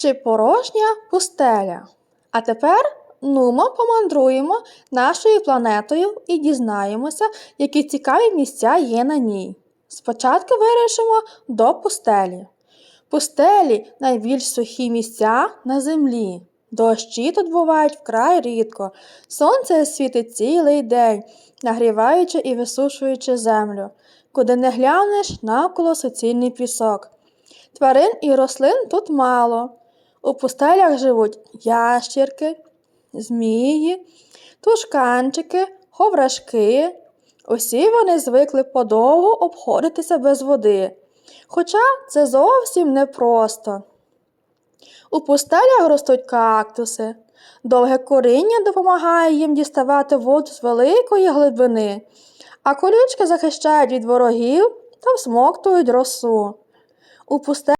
чи порожня пустеля. А тепер нумо помандруємо нашою планетою і дізнаємося, які цікаві місця є на ній. Спочатку вирішимо до пустелі. Пустелі найбільш сухі місця на землі. Дощі тут бувають вкрай рідко. Сонце світить цілий день, нагріваючи і висушуючи землю. Куди не глянеш, навколо суцільний пісок. Тварин і рослин тут мало. У пустелях живуть ящірки, змії, тушканчики, ховрашки. Усі вони звикли подовго обходитися без води. Хоча це зовсім непросто. У пустелях ростуть кактуси. Довге коріння допомагає їм діставати воду з великої глибини, а колючки захищають від ворогів та всмоктують росу. У пустелях